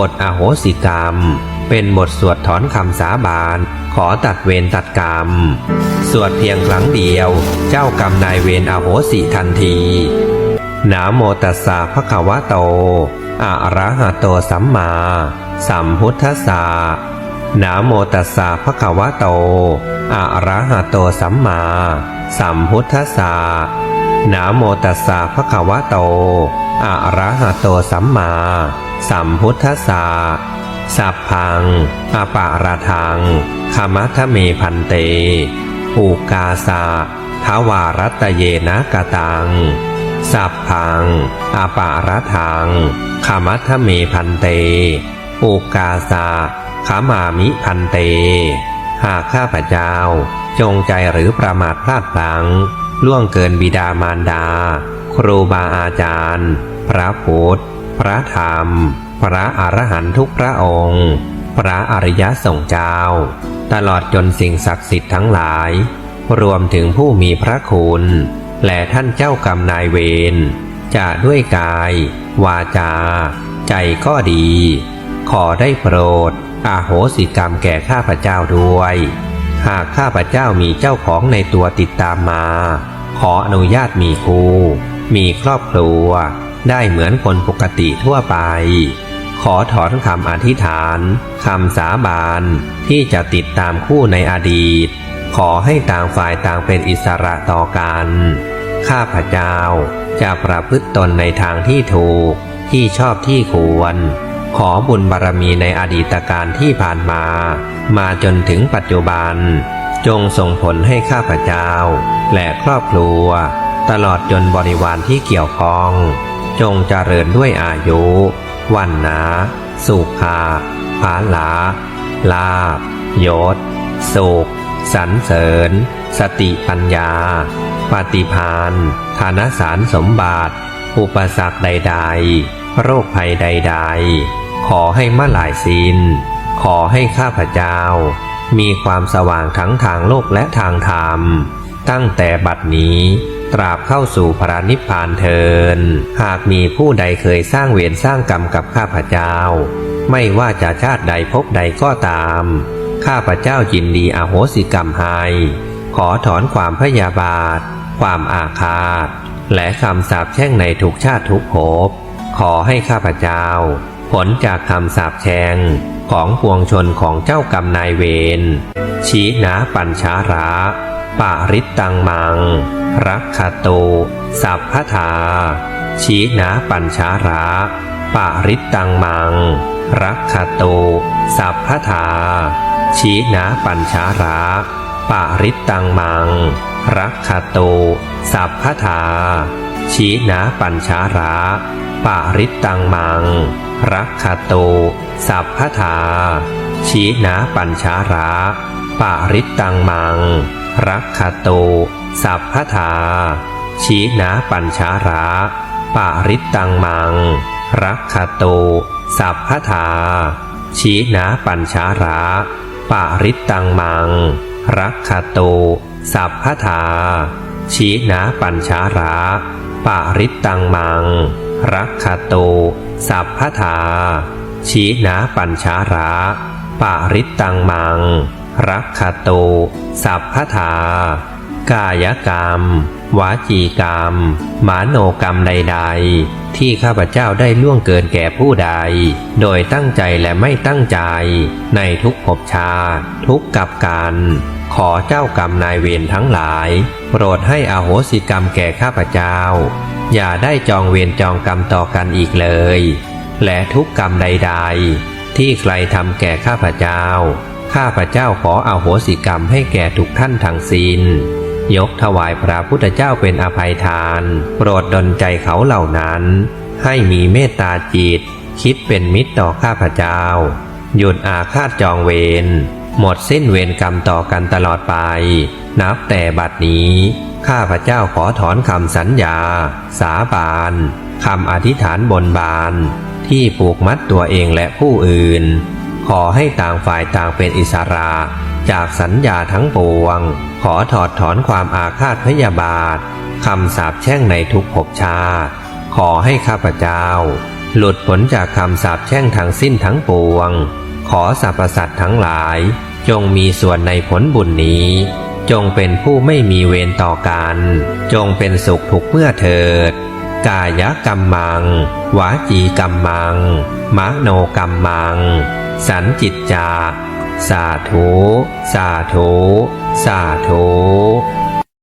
บทอโหสิกรรม เป็นบทสวดถอนคำสาบาน ขอตัดเวรตัดกรรม สวดเพียงครั้งเดียว เจ้ากรรมนายเวรอโหสิทันทีนะโมตัสสะภะคะวะโต อะระหะโตสัมมา สัมพุทธัสสะนะโมตัสสะภะคะวะโต อะระหะโตสัมมา สัมพุทธัสสะนะโมตัสสะภะคะวะโต อะระหะโตสัมมา สัมพุทธัสสะสัพพังอปาราทังขมัทเมพันเตปูกาสะทวารัตเยนะกะตัง สัพพังอาปาระทังขมัทเมพันเตปูกาสะขามามิพันเต หากข้าพเจ้า จงใจหรือประมาทพลาดพลั้ง ล่วงเกินบิดามารดา ครูบาอาจารย์ พระพุทธ พระธรรม พระอรหันตุกพระองค์ พระอริยสงฆ์เจ้า ตลอดจนสิ่งศักดิ์สิทธิ์ทั้งหลาย รวมถึงผู้มีพระคุณ และท่านเจ้ากรรมนายเวรจะด้วยกาย วาจา ใจก็ดี ขอได้โปรดอาโหสิกรรมแก่ข้าพเจ้าด้วย หากข้าพเจ้ามีเจ้าของในตัวติดตามมา ขออนุญาตมีคู่มีครอบครัว ได้เหมือนคนปกติทั่วไป ขอถอนคำอธิษฐานคำสาบานที่จะติดตามคู่ในอดีต ขอให้ต่างฝ่ายต่างเป็นอิสระต่อกัน ข้าพเจ้าจะประพฤติตนในทางที่ถูกที่ชอบที่ควร ขอบุญบารมีในอดีตการที่ผ่านมา มาจนถึงปัจจุบัน จงส่งผลให้ข้าพเจ้า และครอบครัว ตลอดจนบริวารที่เกี่ยวข้อง จงเจริญด้วยอายุ วันนา สุขาภาลา ลาบยศสุขสรรเสริญ สติปัญญา ปฏิพานธนสารสมบัติ อุปสรรคใด ๆ โรคภัยใด ๆ ขอให้มาหลายสินขอให้ข้าพเจ้า มีความสว่างทั้งทางโลกและทางธรรม ตั้งแต่บัดนี้ ตราบเข้าสู่พระนิพพานเทิน หากมีผู้ใดเคยสร้างเวรสร้างกรรมกับข้าพเจ้า ไม่ว่าจะชาติใดภพใดก็ตาม ข้าพเจ้ายินดีอโหสิกรรมให้ขอถอนความพยาบาท ความอาฆาต และคำสาปแช่งในทุกชาติทุกภพ ขอให้ข้าพเจ้า ผลจากคำสาปแช่งของปวงชนของเจ้ากรรมนายเวร ชี้นาปัญชาระ ปาริตังมัง รักขโต สัพพทา ชีนาปัญชาระปาริตังมัง รักขโต สัพพทา ชีนาปัญชาระปาริตังมัง รักขโต สัพพทา ชีนาปัญชาระปาริตังมัง รักขโต สัพพทา ชีนาปัญชาระปาริตังมัง รักขโต สัพพทา ชี้นาปัญชาระปาริตตังมัง รักขโต สัพพทา ชี้นาปัญชาระปาริตตังมัง รักขโต สัพพทา ชี้นาปัญชาระปาริตตังมัง รักขโต สัพพทา ชี้นาปัญชาระปาริตตังมัง รักขโต สัพพทากายกรรม วาจีกรรมมโนกรรมใด ๆ ที่ข้าพเจ้าได้ล่วงเกินแก่ผู้ใด โดยตั้งใจและไม่ตั้งใจ ในทุกภพชาติทุกกับการขอเจ้ากรรมนายเวรทั้งหลาย โปรดให้อโหสิกรรมแก่ข้าพเจ้า อย่าได้จองเวรจองกรรมต่อกันอีกเลย และทุกกรรมใด ๆ ที่ใครทำแก่ข้าพเจ้า ข้าพระเจ้าขออโหสิกรรมให้แก่ทุกท่านทั้งสิ้นยกถวายพระพุทธเจ้าเป็นอภัยทาน โปรดดลใจเขาเหล่านั้น ให้มีเมตตาจิต คิดเป็นมิตรต่อข้าพเจ้า หยุดอาฆาตจองเวรหมดสิ้นเวรกรรมต่อกันตลอดไป นับแต่บัดนี้ ข้าพเจ้าขอถอนคำสัญญา สาบานคำอธิษฐานบนบาน ที่ผูกมัดตัวเองและผู้อื่น ขอให้ต่างฝ่ายต่างเป็นอิสระ จากสัญญาทั้งปวง ขอถอดถอนความอาฆาตพยาบาทคำสาปแช่งในทุกภพชา ขอให้ข้าพเจ้า หลุดพ้นจากคำสาปแช่งทั้งสิ้นทั้งปวง ขอสรรพสัตว์ทั้งหลาย จงมีส่วนในผลบุญนี้ จงเป็นผู้ไม่มีเวรต่อกัน จงเป็นสุขทุกเมื่อเถิด กายกรรมมัง วาจีกรรมมังมโนกรรมมัง สันจิตจา สาธุ สาธุ สาธุ